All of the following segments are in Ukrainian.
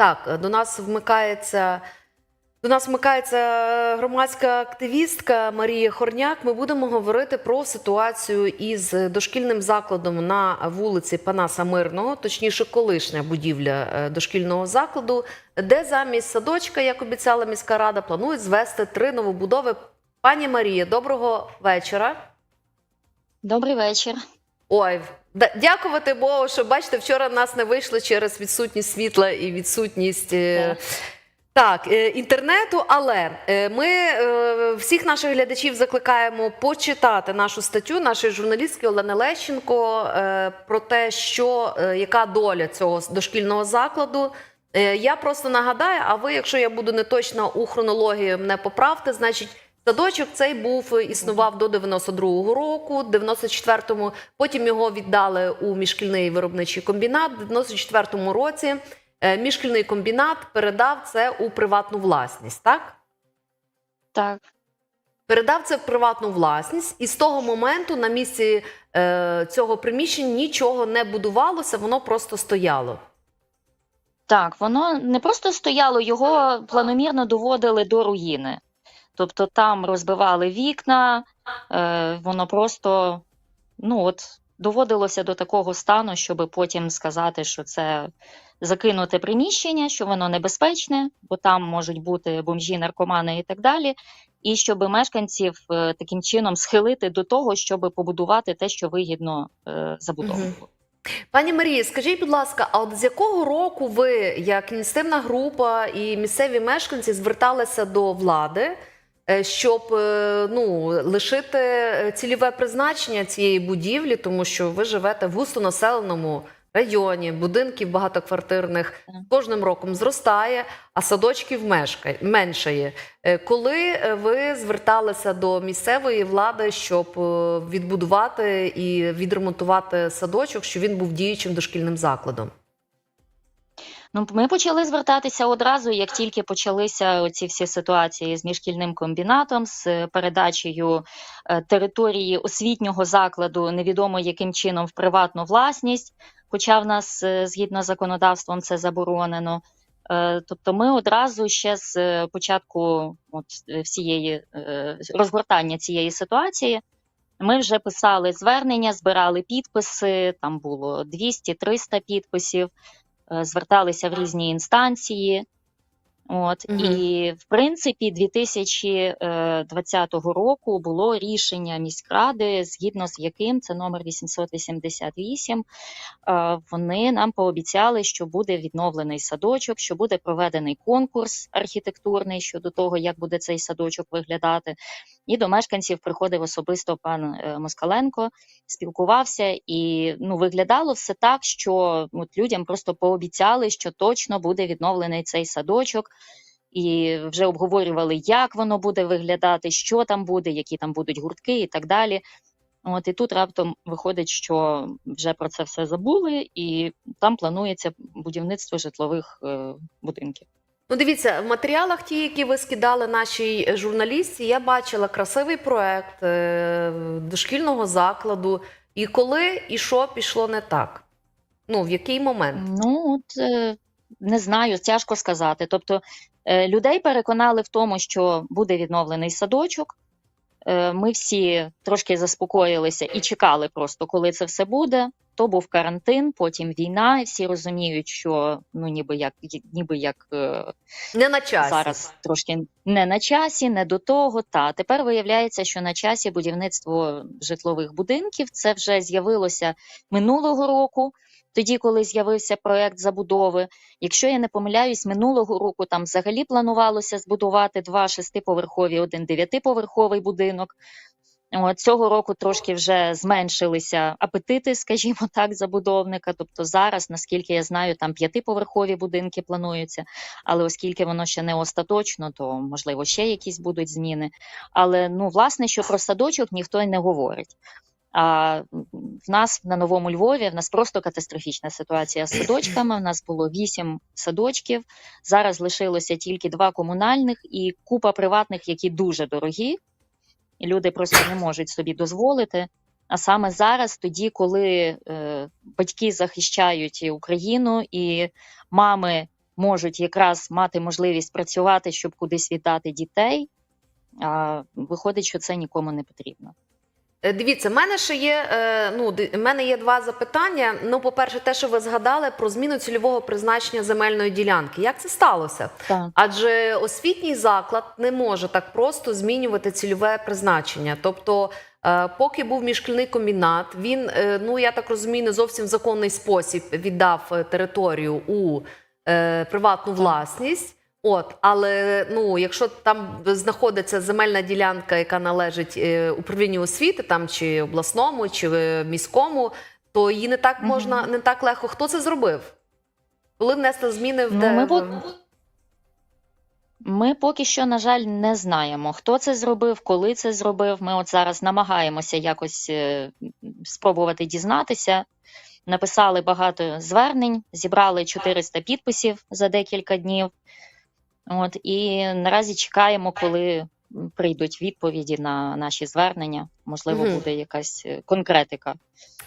Так, до нас вмикається. До нас вмикається громадська активістка Марія Хорняк. Ми будемо говорити про ситуацію із дошкільним закладом на вулиці Панаса Мирного, точніше, колишня будівля е, дошкільного закладу, де замість садочка, як обіцяла міська рада, планують звести три новобудови. Пані Марія, доброго вечора. Добрий вечір. Ой, дякувати Богу, що бачите, вчора нас не вийшло через відсутність світла і відсутність. е, Так, е, інтернету, але е, ми всіх наших глядачів закликаємо почитати нашу статтю нашої журналістки Олени Лещенко про те, що яка доля цього дошкільного закладу. Я просто нагадаю, а ви, якщо я буду не точна у хронології, мене поправте, значить. Садочок цей був е, існував до 92-го року, 94-му, потім його віддали у міжшкільний виробничий комбінат. В 94-му році е, міжшкільний комбінат передав це у приватну власність. Так Так, передав це в приватну власність, і з того моменту на місці е, цього приміщення нічого не будувалося, воно просто стояло. так, воно не просто стояло, його планомірно доводили до руїни. Тобто там розбивали вікна, е, воно просто ну от, доводилося до такого стану, щоб потім сказати, що це закинуте приміщення, що воно небезпечне, бо там можуть бути бомжі, наркомани і так далі. І щоб мешканців е, таким чином схилити до того, щоб побудувати те, що вигідно е, забудовнику. Пані Марії, скажіть, будь ласка, а от з якого року ви, як ініціативна група і місцеві мешканці, зверталися до влади, щоб е, ну, лишити е, цільове призначення цієї будівлі, тому що ви живете в густонаселеному районі, будинків багатоквартирних кожним роком зростає, а садочків мешкає, меншає. Е, Коли е, ви зверталися до місцевої влади, щоб е, відбудувати і відремонтувати садочок, щоб він був діючим дошкільним закладом? Ну, ми почали звертатися одразу, як тільки почалися оці всі ситуації з міжшкільним комбінатом, з передачею е, території освітнього закладу, невідомо яким чином в приватну власність, хоча в нас е, згідно з законодавством це заборонено. Е, Тобто ми одразу ще з початку от, всієї розгортання цієї ситуації. Ми вже писали звернення, збирали підписи. Там було 200-300 підписів зверталися в різні інстанції. От Мгм. і в принципі, 2020 року було рішення міськради, згідно з яким це номер 888. е, Вони нам пообіцяли, що буде відновлений садочок, що буде проведений конкурс архітектурний щодо того, як буде цей садочок виглядати. І до мешканців приходив особисто пан е, Москаленко, спілкувався, і ну виглядало все так, що от людям просто пообіцяли, що точно буде відновлений цей садочок. І вже обговорювали, як воно буде виглядати, що там буде, які там будуть гуртки і так далі. От і тут раптом виходить, що вже про це все забули, і там планується будівництво житлових е, будинків. Ну, дивіться, в матеріалах, ті, які ви скидали нашій журналістці, я бачила красивий проект е, дошкільного закладу. І коли і що пішло не так? Ну, в який момент? Ну от е, не знаю, тяжко сказати. Тобто е, людей переконали в тому, що буде відновлений садочок. Е, Ми всі трошки заспокоїлися і чекали просто, коли це все буде. То був карантин, потім війна, і всі розуміють, що ну ніби як ніби як е, Не на часі. зараз трошки не на часі, не до того. Та тепер виявляється, що на часі будівництво житлових будинків це вже з'явилося минулого року. Тоді, коли з'явився проект забудови, якщо я не помиляюсь, минулого року там взагалі планувалося збудувати два шестиповерхові, один дев'ятиповерховий будинок. От, цього року трошки вже зменшилися апетити, скажімо так, забудовника. Тобто зараз, наскільки я знаю, там п'ятиповерхові будинки плануються, але оскільки воно ще не остаточно, то можливо ще якісь будуть зміни. Але ну, власне, що про садочок ніхто й не говорить. А в нас на новому Львові в нас просто катастрофічна ситуація з садочками. В нас було вісім садочків. Зараз лишилося тільки два комунальних і купа приватних, які дуже дорогі, і люди просто не можуть собі дозволити. А саме зараз, тоді, коли е, батьки захищають Україну, і мами можуть якраз мати можливість працювати, щоб кудись віддати дітей. А виходить, що це нікому не потрібно. Е, Дивіться, в мене ще є е, ну в мене є два запитання. Ну, по-перше, те, що ви згадали про зміну цільового призначення земельної ділянки. Як це сталося? Так. Адже освітній заклад не може так просто змінювати цільове призначення. Тобто, е, поки був міжшкільний комбінат, він, ну я так розумію, не зовсім в законний спосіб віддав територію у приватну власність. От, але ну, якщо там знаходиться земельна ділянка, яка належить е, управлінню освіти, там чи обласному, чи міському, то її не так можна, не так легко. Хто це зробив? Коли внесли зміни в Ну, ми Ми поки що, на жаль, не знаємо, хто це зробив, коли це зробив. Ми от зараз намагаємося якось е, спробувати дізнатися. Написали багато звернень, зібрали 400 підписів за декілька днів. От, і наразі чекаємо, коли прийдуть відповіді на наші звернення. Можливо, Мгм. буде якась е, конкретика.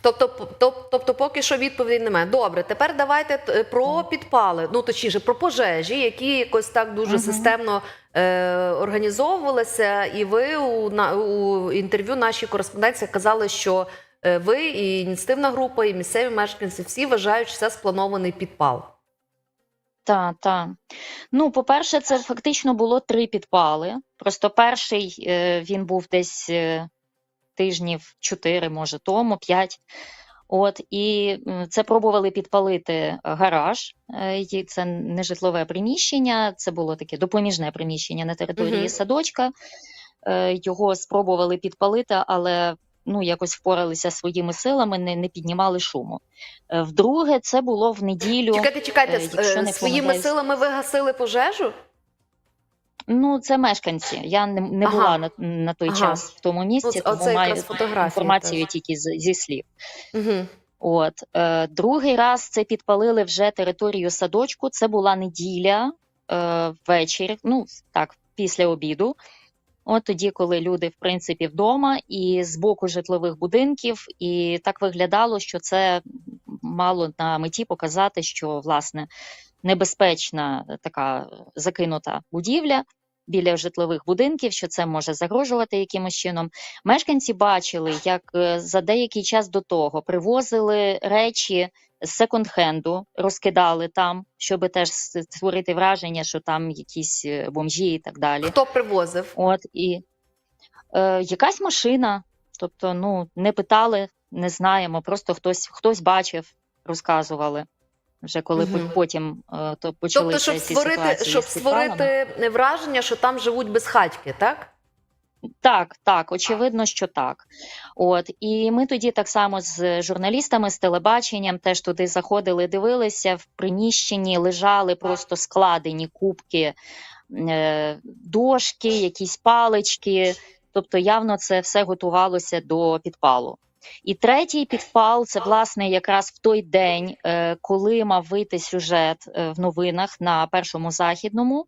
Тобто, тобто, поки що відповіді немає. Добре, тепер давайте про підпали, ну точніше про пожежі, які якось так дуже Мгм. системно е, організовувалися. І ви у, на, у інтерв'ю нашій кореспонденції казали, що е, ви і ініціативна група, і місцеві мешканці всі вважають, що це спланований підпал. Так, так. Ну, по-перше, це фактично було три підпали. Просто перший е, він був десь е, тижнів чотири, може, тому, п'ять. От, і це пробували підпалити гараж. е, і Це не житлове приміщення, це було таке допоміжне приміщення на території Мгм. садочка. Його спробували підпалити, але ну, якось впоралися своїми силами, не, не піднімали шуму. Е, Вдруге, це було в неділю. Чекайте, чекайте, е, е, не своїми помиляюсь. силами ви гасили пожежу? Ну, це мешканці. Я не, не Ага. була на, на той Ага. час в тому місці, Ну, тому маю інформацію теж. тільки з, зі слів. Угу. От е, другий раз це підпалили вже територію садочку. Це була неділя е, ввечері, ну так, після обіду. От тоді, коли люди, в принципі, вдома, і з боку житлових будинків, і так виглядало, що це мало на меті показати, що власне небезпечна така закинута будівля біля житлових будинків, що це може загрожувати якимось чином. Мешканці бачили, як е, за деякий час до того привозили речі з секонд-хенду, розкидали там, щоб теж створити враження, що там якісь е, бомжі і так далі. Хто привозив? От і е, якась машина, тобто, ну не питали, не знаємо. Просто хтось хтось бачив, розказували. Вже коли по- потім е, то почалися Тобто, щоб створити, ситуації щоб створити враження, що там живуть безхатьки, так? Так, так, очевидно, що так. От і ми тоді так само з журналістами, з телебаченням теж туди заходили, дивилися. В приміщенні лежали просто складені кубки, е, дошки, якісь палички. Тобто, явно це все готувалося до підпалу. І третій підпал це власне якраз в той день, е, коли мав вийти сюжет е, в новинах на першому західному.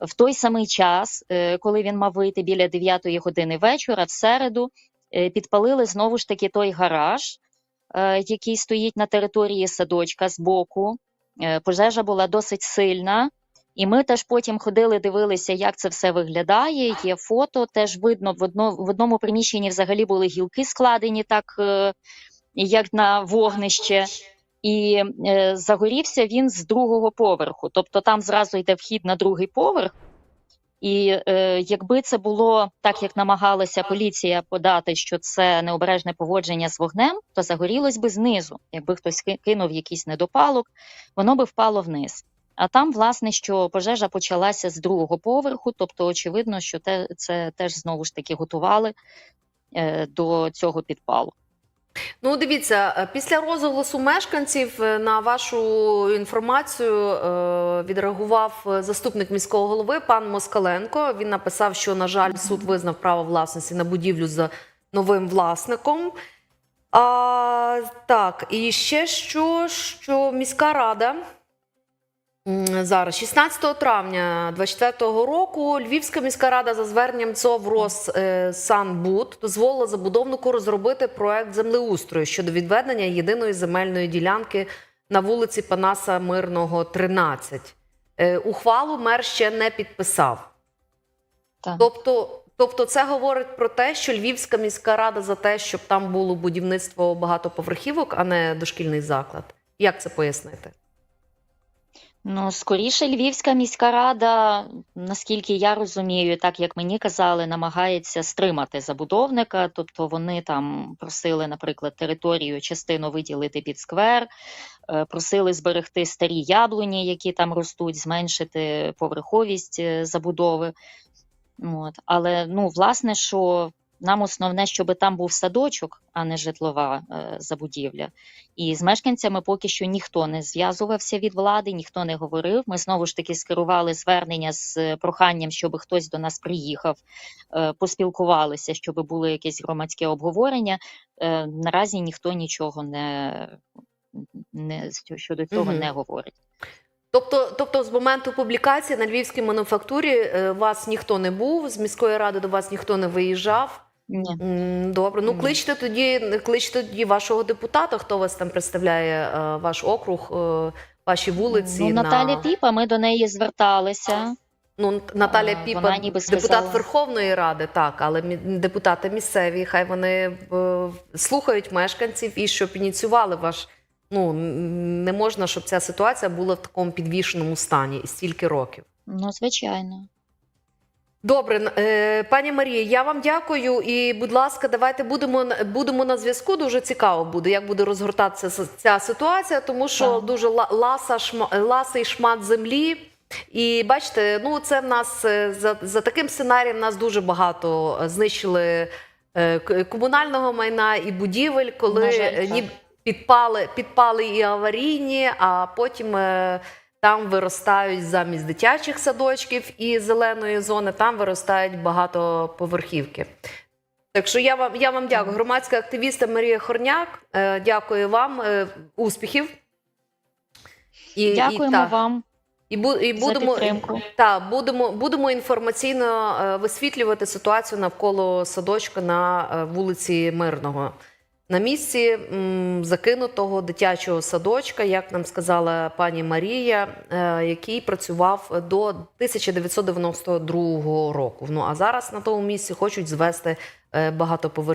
В той самий час, е, коли він мав вийти біля 9 години вечора, в середу, підпалили знову ж таки той гараж, який стоїть на території садочка збоку. Пожежа була досить сильна. І ми теж потім ходили, дивилися, як це все виглядає. Є фото, теж видно в одно, в одному приміщенні взагалі були гілки складені, так е, як на вогнище. І е, загорівся він з другого поверху. Тобто там зразу йде вхід на другий поверх. І е, якби це було так, як намагалася поліція подати, що це необережне поводження з вогнем, то загорілось би знизу. Якби хтось кинув якийсь недопалок, воно би впало вниз. А там, власне, що пожежа почалася з другого поверху, тобто, очевидно, що те, це теж знову ж таки готували е, до цього підпалу. Ну, дивіться, е, після розголосу мешканців е, на вашу інформацію е, відреагував заступник міського голови пан Москаленко. Він написав, що, на жаль, суд визнав право власності на будівлю за новим власником. А, так, і ще що, що міська рада зараз, 16 травня 2024 року, Львівська міська рада за зверненням ЦОВ «Рос, е, дозволила забудовнику розробити проект землеустрою щодо відведення єдиної земельної ділянки на вулиці Панаса Мирного, 13. е, ухвалу мер ще не підписав. Так. Тобто, тобто, це говорить про те, що Львівська міська рада за те, щоб там було будівництво багатоповерхівок, а не дошкільний заклад. Як це пояснити? Ну, скоріше, Львівська міська рада, наскільки я розумію, так як мені казали, намагається стримати забудовника. Тобто вони там просили, наприклад, територію частину виділити під сквер, е, просили зберегти старі яблуні, які там ростуть, зменшити поверховість е, забудови. От. Але ну, власне, що нам основне, щоб там був садочок, а не житлова е, забудівля. І з мешканцями поки що ніхто не зв'язувався від влади, ніхто не говорив. Ми знову ж таки скерували звернення з проханням, щоб хтось до нас приїхав, е, поспілкувалися, щоб було якесь громадське обговорення. Е, Наразі ніхто нічого не, не щодо цього Мгм. не говорить. Тобто, тобто, з моменту публікації на львівській мануфактурі е, вас ніхто не був, з міської ради до вас ніхто не виїжджав. Ні. Добре, ну кличте тоді, кличте тоді вашого депутата, хто вас там представляє, е, ваш округ, е, ваші вулиці. Ну, на... Піпа, ми до неї зверталися. Ну, Наталя А, Піпа, вона ніби депутат сказала- Верховної Ради, так, але депутати місцеві, хай вони е, слухають мешканців і щоб ініціювали ваш. Ну не можна, щоб ця ситуація була в такому підвішеному стані і стільки років. Ну, звичайно. Добре, е, пані Марія, я вам дякую. І, будь ласка, давайте будемо на- будемо на зв'язку. Дуже цікаво буде, як буде розгортатися ця ситуація, тому що Так. дуже ласа шма, ласий шмат землі. І бачите, ну це в нас е, за, за таким сценарієм нас дуже багато е, знищили комунального майна і будівель, коли ні, підпали, підпали і аварійні, а потім. Там виростають замість дитячих садочків і зеленої зони, там виростають багатоповерхівки. Так що я вам, я вам дякую. Громадська активістка Марія Хорняк. Е, дякую вам. Е, успіхів. І, Дякуємо і, та, вам і, і будемо, підтримку. та, будемо, будемо інформаційно е, висвітлювати ситуацію навколо садочка на е, вулиці Мирного. На місці закинутого дитячого садочка, як нам сказала пані Марія, е, який працював до 1992 року. Ну а зараз на тому місці хочуть звести е, багатоповерхівку.